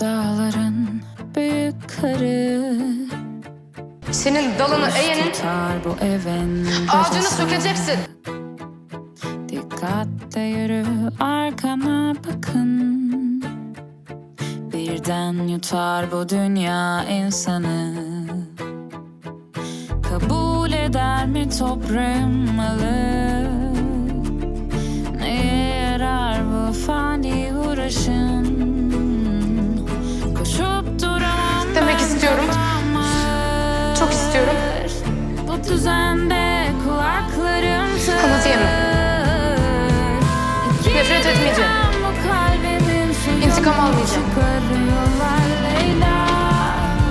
Dağların büyük karı Senin dalını eğenin bu evin ağacını bacası. sökeceksin. Dikkatle yürü arkana bakın. Birden yutar bu dünya insanı. Kabul eder mi toprağım malı? Neye yarar bu fani uğraşın Çok istiyorum. Bu düzende kulaklarım Ama diyemem. Nefret etmeyeceğim. İntikam almayacağım.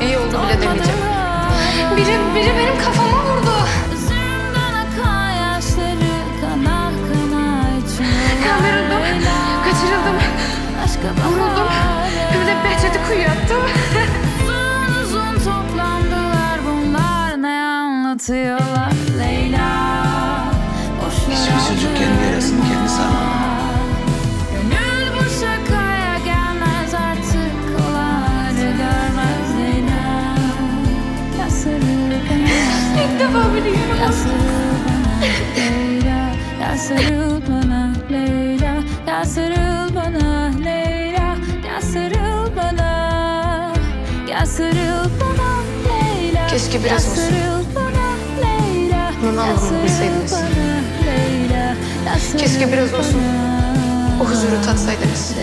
İyi oldu bile demeyeceğim. Biri, biri benim kafama vurdu. Kandırıldım, kaçırıldım, vuruldum. Anlatıyorlar Leyla. Hiçbir çocuk kendi yarasını kendi bana İlk defa biliyorum. Ya sarıl bana Leyla. Ya sarıl bana Leyla. Ya sarıl bana Leyla. Ya sarıl bana Leyla. Keşke biraz olsun. Keşke biraz olsun O huzuru tatsaydınız.